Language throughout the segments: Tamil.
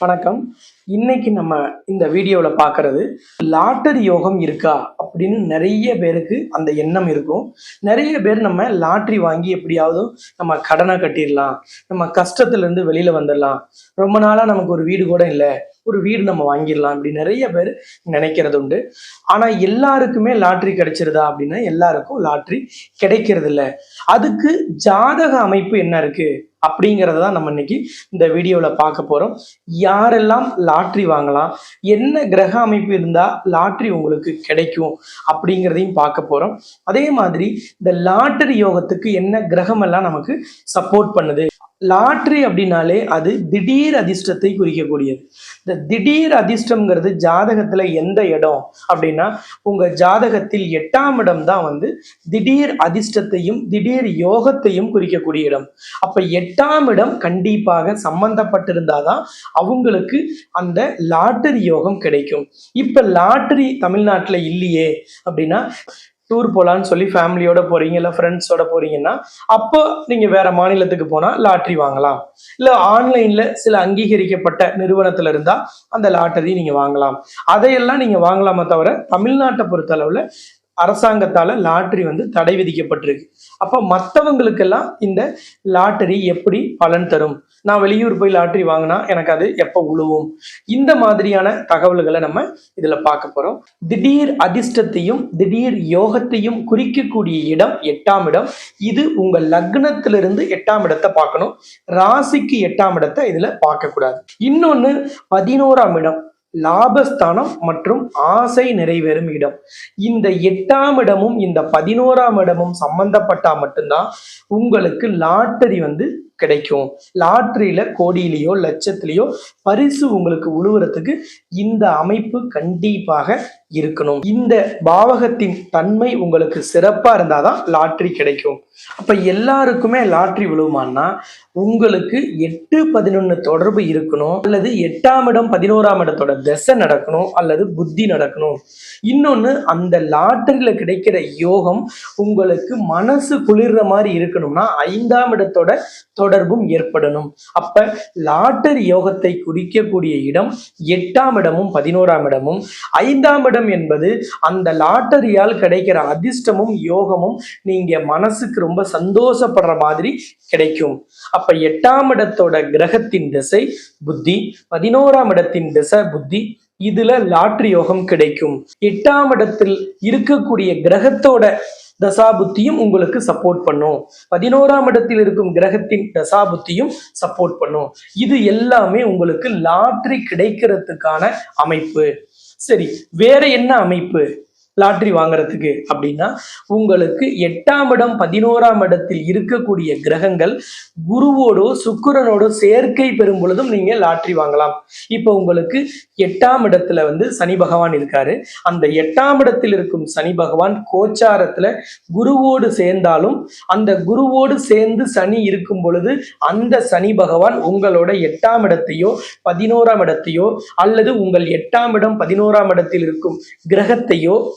வணக்கம். இன்னைக்கு நம்ம இந்த வீடியோவில் பார்க்கறது லாட்டரி யோகம் இருக்கா அப்படின்னு நிறைய பேருக்கு அந்த எண்ணம் இருக்கும். நிறைய பேர் நம்ம லாட்ரி வாங்கி எப்படியாவது நம்ம கடனை கட்டிடலாம் நம்ம கஷ்டத்துலேருந்து வெளியில் வந்துடலாம். ரொம்ப நாளாக நமக்கு ஒரு வீடு கூட இல்லை ஒரு வீடு நம்ம வாங்கிடலாம் அப்படி நிறைய பேர் நினைக்கிறது உண்டு. ஆனால் எல்லாருக்குமே லாட்ரி கிடைச்சிருதா அப்படின்னா எல்லாருக்கும் லாட்ரி கிடைக்கிறது இல்லை அதுக்கு ஜாதக அமைப்பு என்ன இருக்குது அப்படிங்கிறத தான் நம்ம இன்னைக்கு இந்த வீடியோவில் பார்க்க போகிறோம் யாரெல்லாம் லாட்ரி வாங்கலாம் என்ன கிரக அமைப்பு இருந்தால் லாட்ரி உங்களுக்கு கிடைக்கும் அப்படிங்கிறதையும் பார்க்க போகிறோம் அதே மாதிரி இந்த லாட்டரி யோகத்துக்கு என்ன கிரகமெல்லாம் நமக்கு சப்போர்ட் பண்ணுது? லாட்ரி அப்படின்னாலே அது திடீர் அதிர்ஷ்டத்தை குறிக்கக்கூடியது. இந்த திடீர் அதிர்ஷ்டம்ங்கிறது ஜாதகத்துல எந்த இடம் அப்படின்னா உங்க ஜாதகத்தில் எட்டாம் இடம் தான் வந்து திடீர் அதிர்ஷ்டத்தையும் திடீர் யோகத்தையும் குறிக்கக்கூடிய இடம். அப்ப எட்டாம் இடம் கண்டிப்பாக சம்பந்தப்பட்டிருந்தாதான் அவங்களுக்கு அந்த லாட்டரி யோகம் கிடைக்கும். இப்ப லாட்டரி தமிழ்நாட்டுல இல்லையே அப்படின்னா டூர் போகலான்னு சொல்லி ஃபேமிலியோட போறீங்க இல்லை ஃப்ரெண்ட்ஸோட போறீங்கன்னா அப்போ நீங்கள் வேற மாநிலத்துக்கு போனால் லாட்ரி வாங்கலாம். இல்லை ஆன்லைனில் சில அங்கீகரிக்கப்பட்ட நிறுவனத்தில் இருந்தால் அந்த லாட்டரி நீங்கள் வாங்கலாம். அதையெல்லாம் நீங்கள் வாங்கலாமே தவிர தமிழ்நாட்டை பொறுத்தளவில் அரசாங்கத்தால் லாட்ரி வந்து தடை விதிக்கப்பட்டிருக்கு. அப்போ மற்றவங்களுக்கெல்லாம் இந்த லாட்டரி எப்படி பலன் தரும்? நான் வெளியூர் போய் லாட்ரி வாங்கினா எனக்கு அது எப்போ உழுவும்? இந்த மாதிரியான தகவல்களை நம்ம இதில் பார்க்க போகிறோம் திடீர் அதிர்ஷ்டத்தையும் திடீர் யோகத்தையும் குறிக்கக்கூடிய இடம் எட்டாம் இடம். இது உங்கள் லக்னத்திலிருந்து எட்டாம் இடத்தை பார்க்கணும். ராசிக்கு எட்டாம் இடத்தை இதில் பார்க்கக்கூடாது. இன்னொன்று பதினோராம் இடம். லாபஸ்தானம் மற்றும் ஆசை நிறைவேறும் இடம். இந்த எட்டாம் இடமும் இந்த பதினோராம் இடமும் சம்பந்தப்பட்டா மட்டும்தான் உங்களுக்கு லாட்டரி வந்து கிடைக்கும். லாட்ரியில கோடியிலேயோ லட்சத்திலேயோ பரிசு உங்களுக்கு உழுவுறதுக்கு இந்த அமைப்பு கண்டிப்பாக இருக்கணும். இந்த பாவகத்தின் தன்மை உங்களுக்கு சிறப்பா இருந்தாதான் லாட்ரி கிடைக்கும். அப்ப எல்லாருக்குமே லாட்ரி விழுவுமான்னா உங்களுக்கு எட்டு பதினொன்னு தொடர்பு இருக்கணும். அல்லது எட்டாம் இடம் பதினோராம் இடத்தோட திசை நடக்கணும் அல்லது புத்தி நடக்கணும். இன்னொன்னு அந்த லாட்டரியில கிடைக்கிற யோகம் உங்களுக்கு மனசு குளிர்ற மாதிரி இருக்கணும்னா ஐந்தாம் இடத்தோட தொடர்பும் ஏற்படணும். அப்ப லாட்டரி யோகத்தை குறிக்கக்கூடிய இடம் எட்டாம் இடமும் பதினோராம் இடமும். ஐந்தாம் இடம் என்பது அந்த லாட்டரியால் கிடைக்கிற அதிர்ஷ்டமும் யோகமும் நீங்க மனசுக்கு ரொம்ப சந்தோஷப்படுற மாதிரி கிடைக்கும். அப்ப எட்டாம் இடத்தோட கிரகத்தின் திசை புத்தி பதினோராம் இடத்தின் திசை புத்தி இதுல லாட்ரி யோகம் கிடைக்கும். எட்டாம் இடத்தில் இருக்கக்கூடிய கிரகத்தோட தசாபுத்தியும் உங்களுக்கு சப்போர்ட் பண்ணும். பதினோராம் இடத்தில் இருக்கும் கிரகத்தின் தசாபுத்தியும் சப்போர்ட் பண்ணும். இது எல்லாமே உங்களுக்கு லாட்ரி கிடைக்கிறதுக்கான அமைப்பு. சரி வேற என்ன அமைப்பு? லாட்ரி வாங்குறதுக்கு அப்படின்னா உங்களுக்கு எட்டாம் இடம் பதினோராம் இடத்தில் இருக்கக்கூடிய கிரகங்கள் குருவோடோ சுக்கரனோடோ சேர்க்கை பெறும் பொழுதும் நீங்க லாட்ரி வாங்கலாம். இப்போ உங்களுக்கு எட்டாம் இடத்துல வந்து சனி பகவான் இருக்காரு. அந்த எட்டாம் இடத்தில் இருக்கும் சனி பகவான் கோச்சாரத்துல குருவோடு சேர்ந்தாலும் அந்த குருவோடு சேர்ந்து சனி இருக்கும் பொழுது அந்த சனி பகவான் உங்களோட எட்டாம் இடத்தையோ பதினோராம் இடத்தையோ அல்லது உங்கள் எட்டாம் இடம் பதினோராம் இடத்தில் இருக்கும் கிரகத்தையோ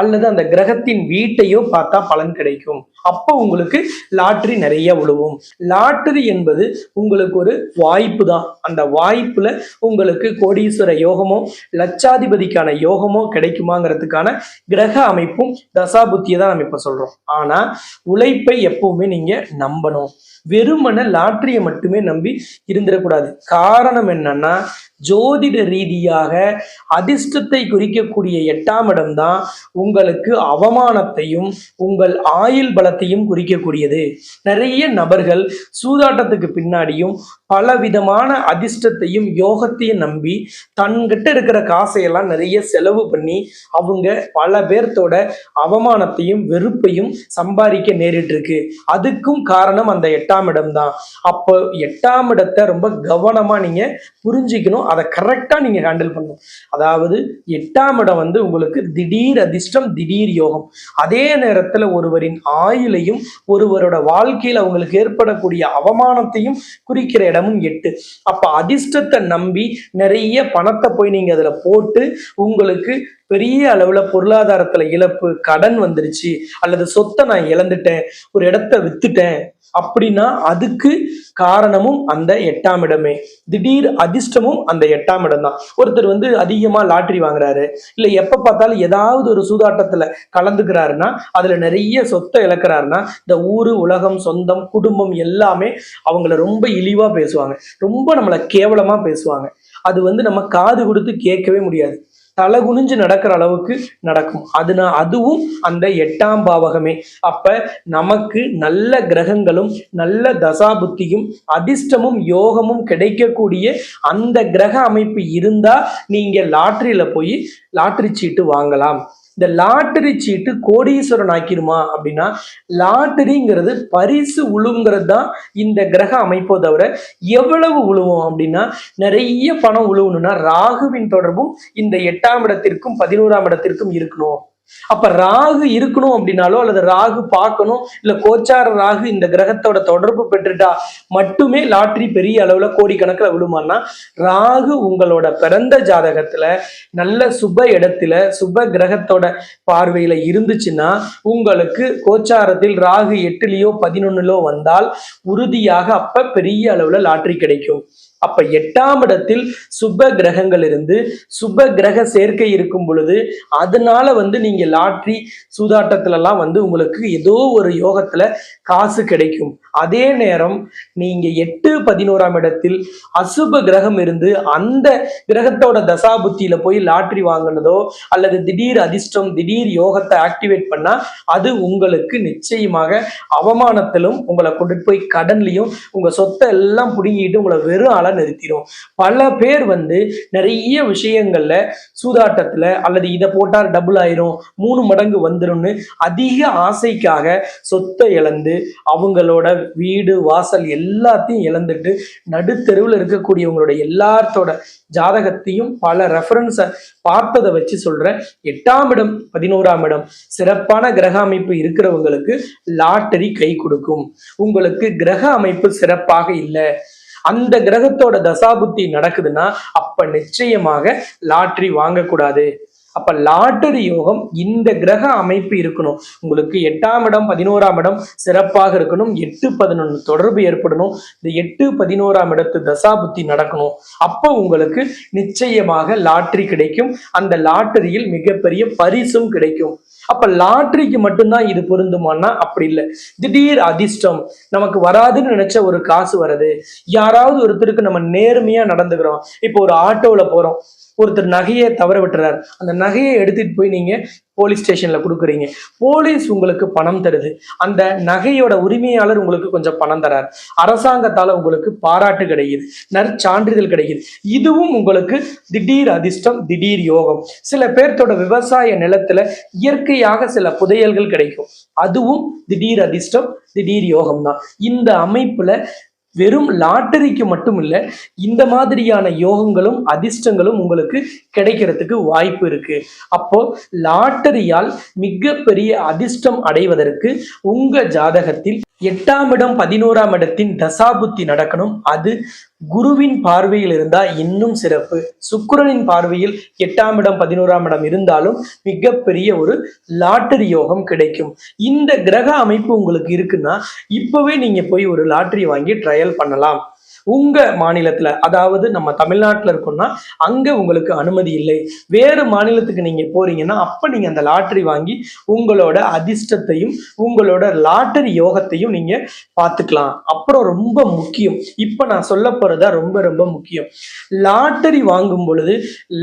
அல்லது அந்த கிரகத்தின் வீட்டையோ பார்த்தா பலன் கிடைக்கும். அப்போ உங்களுக்கு லாட்ரி நிறைய விழுவும். லாட்ரி என்பது உங்களுக்கு ஒரு வாய்ப்பு தான். அந்த வாய்ப்புல உங்களுக்கு கோடீஸ்வர யோகமோ லட்சாதிபதிக்கான யோகமோ கிடைக்குமாங்கிறதுக்கான கிரக அமைப்பும் தசாபுத்தியை தான் நம்ம இப்ப சொல்றோம். ஆனா உழைப்பை எப்பவுமே நீங்க நம்பணும். வெறுமன லாட்டரியை மட்டுமே நம்பி இருந்துடக்கூடாது. காரணம் என்னன்னா ஜோதிட ரீதியாக அதிர்ஷ்டத்தை குறிக்கக்கூடிய எட்டாம் இடம் தான் உங்களுக்கு அவமானத்தையும் உங்கள் ஆயுள் பலத்தையும் குறிக்கக்கூடியது. நிறைய நபர்கள் சூதாட்டத்துக்கு பின்னாடியும் பலவிதமான அதிர்ஷ்டத்தையும் யோகத்தையும் நம்பி தன்கிட்ட இருக்கிற காசையெல்லாம் நிறைய செலவு பண்ணி அவங்க பல பேர்த்தோட அவமானத்தையும் வெறுப்பையும் சம்பாதிக்க நேரிட்டுருக்கு. அதுக்கும் காரணம் அந்த எட்டாம் இடம் தான். அப்போ எட்டாம் இடத்தை ரொம்ப கவனமாக நீங்கள் புரிஞ்சுக்கணும். அதை கரெக்டாக நீங்கள் ஹேண்டில் பண்ணணும். அதாவது எட்டாம் இடம் வந்து உங்களுக்கு திடீர் அதிர்ஷ்டம் திடீர் யோகம். அதே நேரத்தில் ஒருவரின் ஆயுளையும் ஒருவரோட வாழ்க்கையில் அவங்களுக்கு ஏற்படக்கூடிய அவமானத்தையும் குறிக்கிற இடமும் எட்டு. அப்ப அதிர்ஷ்டத்தை நம்பி நிறைய பணத்தை போய் நீங்க அதுல போட்டு உங்களுக்கு பெரிய அளவுல பொருளாதாரத்துல இழப்பு கடன் வந்துருச்சு அல்லது சொத்தை நான் இழந்துட்டேன் ஒரு இடத்த வித்துட்டேன் அப்படின்னா அதுக்கு காரணமும் அந்த எட்டாம் இடமே. திடீர் அதிர்ஷ்டமும் அந்த எட்டாம் இடம் தான். ஒருத்தர் வந்து அதிகமா லாட்டரி வாங்குறாரு இல்ல எப்ப பார்த்தாலும் ஏதாவது ஒரு சூதாட்டத்துல கலந்துக்கிறாருன்னா அதுல நிறைய சொத்தை இழக்கிறாருன்னா இந்த ஊரு உலகம் சொந்தம் குடும்பம் எல்லாமே அவங்கள ரொம்ப இழிவா பேசுவாங்க. ரொம்ப நம்மளை கேவலமா பேசுவாங்க. அது வந்து நம்ம காது கொடுத்து கேட்கவே முடியாது. தலை குனிஞ்சு நடக்கிற அளவுக்கு நடக்கும். அதுனா அதுவும் அந்த எட்டாம் பாவகமே. அப்ப நமக்கு நல்ல கிரகங்களும் நல்ல தசாபுத்தியும் அதிர்ஷ்டமும் யோகமும் கிடைக்கக்கூடிய அந்த கிரக அமைப்பு இருந்தா நீங்க லாட்ரியில போய் லாட்ரி சீட்டு வாங்கலாம். இந்த லாட்டரி சீட்டு கோடீஸ்வரன் ஆக்கிருமா அப்படின்னா லாட்டரிங்கிறது பரிசு உழுவுங்கிறது தான் இந்த கிரக அமைப்போ தவிர எவ்வளவு உழுவும் அப்படின்னா நிறைய பணம் உழுவணும்னா ராகுவின் தொடர்பும் இந்த எட்டாம் இடத்திற்கும் பதினோராம் இடத்திற்கும் இருக்கணும். அப்ப ராகு இருக்கணும் அப்படின்னாலோ அல்லது ராகு பார்க்கணும் இல்ல கோச்சார ராகு இந்த கிரகத்தோட தொடர்பு பெற்றுட்டா மட்டுமே லாட்ரி பெரிய அளவுல கோடிக்கணக்கில் விழுமான்னா ராகு உங்களோட பிறந்த ஜாதகத்துல நல்ல சுப இடத்துல சுப கிரகத்தோட பார்வையில இருந்துச்சுன்னா உங்களுக்கு கோச்சாரத்தில் ராகு எட்டுலயோ பதினொன்னுலோ வந்தால் உறுதியாக அப்ப பெரிய அளவுல லாட்ரி கிடைக்கும். அப்ப எட்டாம் இடத்தில் சுப கிரகங்கள் இருந்து சுப கிரக சேர்க்கை இருக்கும் பொழுது அதனால வந்து நீங்க லாட்ரி சூதாட்டத்துல எல்லாம் வந்து உங்களுக்கு ஏதோ ஒரு யோகத்துல காசு கிடைக்கும். அதே நேரம் நீங்க எட்டு பதினோராம் இடத்தில் அசுப கிரகம் இருந்து அந்த கிரகத்தோட தசாபுத்தியில போய் லாட்ரி வாங்கினதோ அல்லது திடீர் அதிர்ஷ்டம் திடீர் யோகத்தை ஆக்டிவேட் பண்ணா அது உங்களுக்கு நிச்சயமாக அவமானத்திலும் உங்களை கொண்டு போய் கடன்லையும் உங்க சொத்தை எல்லாம் புடுங்கிட்டு உங்களை வெறும் ஆளா நிறுத்திடும் பல பேர் வந்து நிறைய விஷயங்கள்ல சூதாட்டத்துல அல்லது இதை போட்டால் டபுள் ஆயிரும் மூணு மடங்கு வந்துரும்னு அதிக ஆசைக்காக சொத்தை இழந்து அவங்களோட வீடு வாசல் எல்லாத்தையும் இழந்துட்டு நடுத்தெருவில் இருக்கக்கூடியவங்களோட எல்லாத்தோட ஜாதகத்தையும் பல ரெஃபரன்ஸை பார்த்ததை வச்சு சொல்றேன் எட்டாம் இடம் பதினோராம் இடம் சிறப்பான கிரக அமைப்பு இருக்கிறவங்களுக்கு லாட்டரி கை கொடுக்கும். உங்களுக்கு கிரக அமைப்பு சிறப்பாக இல்லை. அந்த கிரகத்தோட தசாபுத்தி நடக்குதுன்னா அப்ப நிச்சயமாக லாட்ரி வாங்கக்கூடாது. அப்ப லாட்டரி யோகம் இந்த கிரக அமைப்பு இருக்கணும். உங்களுக்கு எட்டாம் இடம் பதினோராம் இடம் சிறப்பாக இருக்கணும். எட்டு பதினொன்று தொடர்பு ஏற்படணும். இந்த எட்டு பதினோராம் இடத்து தசாபுத்தி நடக்கணும். அப்போ உங்களுக்கு நிச்சயமாக லாட்ரி கிடைக்கும். அந்த லாட்டரியில் மிகப்பெரிய பரிசும் கிடைக்கும். அப்ப லாட்ரிக்கு மட்டும்தான் இது பொருந்துமான்னா அப்படி இல்லை. திடீர் அதிர்ஷ்டம் நமக்கு வராதுன்னு நினைச்ச ஒரு காசு வருது. யாராவது ஒருத்தருக்கு நம்ம நேர்மையா நடந்துக்கிறோம். இப்போ ஒரு ஆட்டோல போறோம். ஒருத்தர் நகையை தவற விட்டுறாரு. அந்த நகையை எடுத்துட்டு போய் நீங்க போலீஸ் ஸ்டேஷன்ல கொடுக்குறீங்க. போலீஸ் உங்களுக்கு பணம் தருது. அந்த நகையோட உரிமையாளர் உங்களுக்கு கொஞ்சம் பணம் தரார். அரசாங்கத்தால உங்களுக்கு பாராட்டு கிடைக்குது. நற்சான்றிதழ் கிடைக்குது. இதுவும் உங்களுக்கு திடீர் அதிர்ஷ்டம் திடீர் யோகம். சில பேர்த்தோட விவசாய நிலத்துல இயற்கையாக சில புதையல்கள் கிடைக்கும். அதுவும் திடீர் அதிர்ஷ்டம் திடீர் யோகம் தான் இந்த அமைப்புல வெறும் லாட்டரிக்கு மட்டும் இல்லை இந்த மாதிரியான யோகங்களும் அதிர்ஷ்டங்களும் உங்களுக்கு கிடைக்கிறதுக்கு வாய்ப்பு இருக்கு. அப்போ லாட்டரியால் மிகப்பெரிய அதிர்ஷ்டம் அடைவதற்கு உங்க ஜாதகத்தில் எட்டாம் இடம் பதினோராம் இடத்தின் தசாபுத்தி நடக்கணும். அது குருவின் பார்வையில் இருந்தா இன்னும் சிறப்பு. சுக்கிரனின் பார்வையில் எட்டாம் இடம் பதினோராம் இடம் இருந்தாலும் மிகப்பெரிய ஒரு லாட்டரி யோகம் கிடைக்கும். இந்த கிரக அமைப்பு உங்களுக்கு இருக்குன்னா இப்பவே நீங்க போய் ஒரு லாட்டரி வாங்கி ட்ரையல் பண்ணலாம். உங்க மாநிலத்துல அதாவது நம்ம தமிழ்நாட்டுல இருக்கோம்னா அங்க உங்களுக்கு அனுமதி இல்லை. வேறு மாநிலத்துக்கு நீங்க போறீங்கன்னா அப்ப நீங்க அந்த லாட்டரி வாங்கி உங்களோட அதிர்ஷ்டத்தையும் உங்களோட லாட்டரி யோகத்தையும் நீங்க பார்த்துக்கலாம். அப்புறம் ரொம்ப முக்கியம். இப்ப நான் சொல்ல போறதா ரொம்ப ரொம்ப முக்கியம். லாட்டரி வாங்கும் பொழுது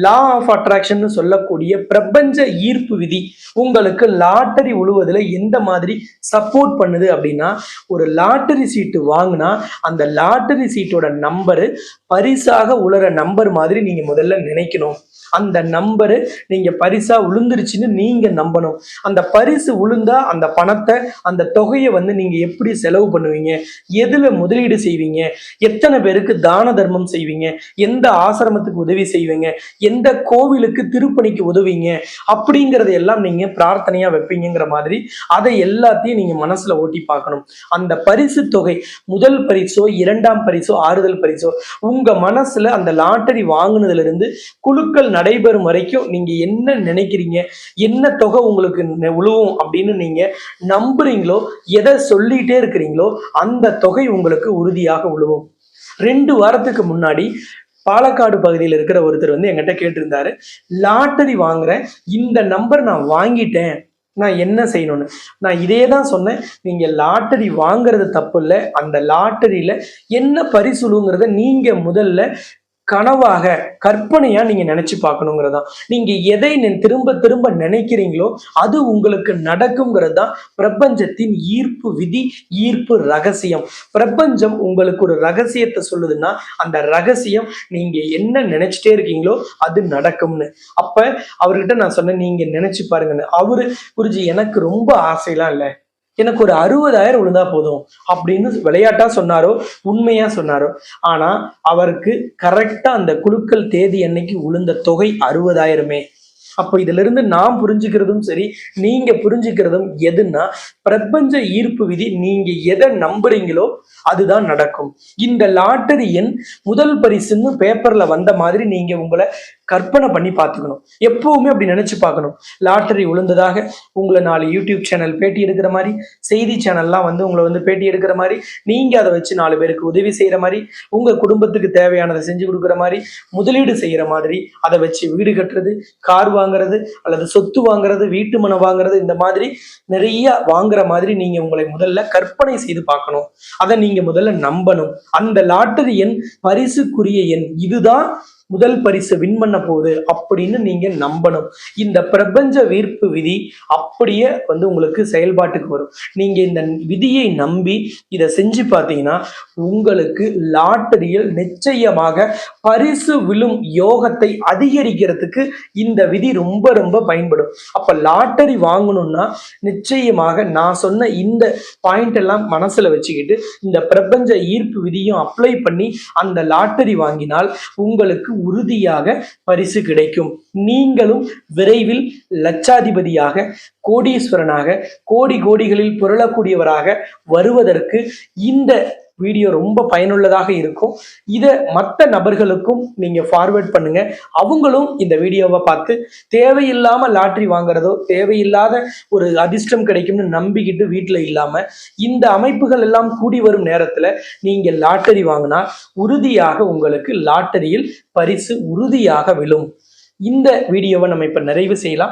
லா ஆஃப் அட்ராக்ஷன் சொல்லக்கூடிய பிரபஞ்ச ஈர்ப்பு விதி உங்களுக்கு லாட்டரி உழுவதுல எந்த மாதிரி சப்போர்ட் பண்ணுது அப்படின்னா ஒரு லாட்டரி சீட்டு வாங்கினா அந்த லாட்டரி சீட்டோட நம்பரு பரிசாக உலர நம்பர் மாதிரி நீங்க முதல்ல நினைக்கணும். அந்த நம்பரு நீங்க பரிசா உளுந்துருச்சுன்னு நீங்க நம்பணும். அந்த பரிசு உளுந்தா அந்த பணத்தை அந்த தொகையை வந்து நீங்க எப்படி செலவு பண்ணுவீங்க? எதுல முதலீடு செய்வீங்க? எத்தனை பேருக்கு தான தர்மம் செய்வீங்க? எந்த ஆசிரமத்துக்கு உதவி செய்வீங்க? எந்த கோவிலுக்கு திருப்பணிக்கு உதவிங்க? அப்படிங்கறத எல்லாம் நீங்க பிரார்த்தனையா வைப்பீங்கிற மாதிரி அதை எல்லாத்தையும் நீங்க மனசுல ஓட்டி பார்க்கணும். அந்த பரிசு தொகை முதல் பரிசோ இரண்டாம் பரிசோ ஆறுதல் பரிசோ உங்க மனசுல அந்த லாட்டரி வாங்கினதுல இருந்து குழுக்கள் நடைபெறும் வரைக்கும் நீங்க என்ன நினைக்கிறீங்க? என்ன தொகை உங்களுக்கு நெ- விழுவும் அப்படின்னு நீங்க நம்புறீங்களோ எதை சொல்லிட்டே இருக்கிறீங்களோ அந்த தொகை உங்களுக்கு உறுதியாக உழுவும். ரெண்டு வாரத்துக்கு முன்னாடி பாலக்காடு பகுதியில் இருக்கிற ஒருத்தர் வந்து என்கிட்ட கேட்டிருந்தாரு லாட்டரி வாங்குறேன் இந்த நம்பர் நான் வாங்கிட்டேன். நான் என்ன செய்யணும்னு? நான் இதே தான் சொன்னேன். நீங்க லாட்டரி வாங்குறது தப்பு இல்லை. அந்த லாட்டரியில் என்ன பரிசுலுங்கிறத நீங்க முதல்ல கனவாக கற்பனையா நீங்க நினைச்சு பார்க்கணுங்கிறதான். நீங்க எதை நீ- திரும்ப திரும்ப நினைக்கிறீங்களோ அது உங்களுக்கு நடக்குங்கிறது தான் பிரபஞ்சத்தின் ஈர்ப்பு விதி ஈர்ப்பு ரகசியம். பிரபஞ்சம் உங்களுக்கு ஒரு ரகசியத்தை சொல்லுதுன்னா அந்த ரகசியம் நீங்க என்ன நினைச்சிட்டே இருக்கீங்களோ அது நடக்கும்னு. அப்ப அவர்கிட்ட நான் சொன்னேன் நீங்க நினைச்சு பாருங்கன்னு. அவரு குருஜி எனக்கு ரொம்ப ஆசையெல்லாம் இல்லை. எனக்கு ஒரு அறுபதாயிரம் விழுந்தா போதும் அப்படின்னு விளையாட்டா சொன்னாரோ உண்மையா சொன்னாரோ. ஆனா அவருக்கு கரெக்டா அந்த குழுக்கள் தேதி அன்னைக்கு விழுந்த தொகை அறுபதாயிரமே. அப்போ இதுல இருந்து நான் புரிஞ்சுக்கிறதும் சரி நீங்க புரிஞ்சுக்கிறதும் எதுன்னா பிரபஞ்ச ஈர்ப்பு விதி நீங்க எதை நம்புறீங்களோ அதுதான் நடக்கும். இந்த லாட்டரி எண் முதல் பரிசுன்னு பேப்பர்ல வந்த மாதிரி நீங்க உங்களை கற்பனை பண்ணி பார்த்துக்கணும். எப்பவுமே அப்படி நினைச்சு பார்க்கணும். லாட்டரி உளுந்ததாக உங்களை நாலு யூடியூப் சேனல் பேட்டி எடுக்கிற மாதிரி செய்தி சேனல்லாம் வந்து உங்களை வந்து பேட்டி எடுக்கிற மாதிரி நீங்க அதை வச்சு நாலு பேருக்கு உதவி செய்யற மாதிரி உங்க குடும்பத்துக்கு தேவையானதை செஞ்சு கொடுக்குற மாதிரி முதலீடு செய்யற மாதிரி அதை வச்சு வீடு கட்டுறது கார் வாங்குறது அல்லது சொத்து வாங்குறது வீட்டு மனை வாங்குறது இந்த மாதிரி நிறைய வாங்குற மாதிரி நீங்க உங்களை முதல்ல கற்பனை செய்து பார்க்கணும். அதை நீங்க முதல்ல நம்பணும். அந்த லாட்டரி எண் பரிசுக்குரிய எண் இதுதான் முதல் பரிசு வின் பண்ண போகுது அப்படின்னு நீங்க நம்பணும். இந்த பிரபஞ்ச வீர்ப்பு விதி அப்படியே வந்து உங்களுக்கு செயல்பாட்டுக்கு வரும். நீங்க இந்த விதியை நம்பி இதை செஞ்சு பார்த்தீங்கன்னா உங்களுக்கு லாட்டரியில் நிச்சயமாக பரிசு விழும் யோகத்தை அதிகரிக்கிறதுக்கு இந்த விதி ரொம்ப ரொம்ப பயன்படும். அப்ப லாட்டரி வாங்கணும்னா நிச்சயமாக நான் சொன்ன இந்த பாயிண்ட் எல்லாம் மனசுல வச்சுக்கிட்டு இந்த பிரபஞ்ச ஈர்ப்பு விதியும் அப்ளை பண்ணி அந்த லாட்டரி வாங்கினால் உங்களுக்கு உறுதியாக பரிசு கிடைக்கும். நீங்களும் விரைவில் லட்சாதிபதியாக கோடீஸ்வரனாக கோடி கோடிகளில் புரளக்கூடியவராக வருவதற்கு இந்த வீடியோ ரொம்ப பயனுள்ளதாக இருக்கும். இதை மற்ற நபர்களுக்கும் நீங்கள் ஃபார்வேர்ட் பண்ணுங்க. அவங்களும் இந்த வீடியோவை பார்த்து தேவையில்லாமல் லாட்ரி வாங்குறதோ தேவையில்லாத ஒரு அதிர்ஷ்டம் கிடைக்கும்னு நம்பிக்கிட்டு வீட்டில் இல்லாமல் இந்த அமைப்புகள் எல்லாம் கூடி வரும் நேரத்தில் நீங்கள் லாட்டரி வாங்கினா உறுதியாக உங்களுக்கு லாட்டரியில் பரிசு உறுதியாக விழும். இந்த வீடியோவை நம்ம இப்போ நிறைவு செய்யலாம்.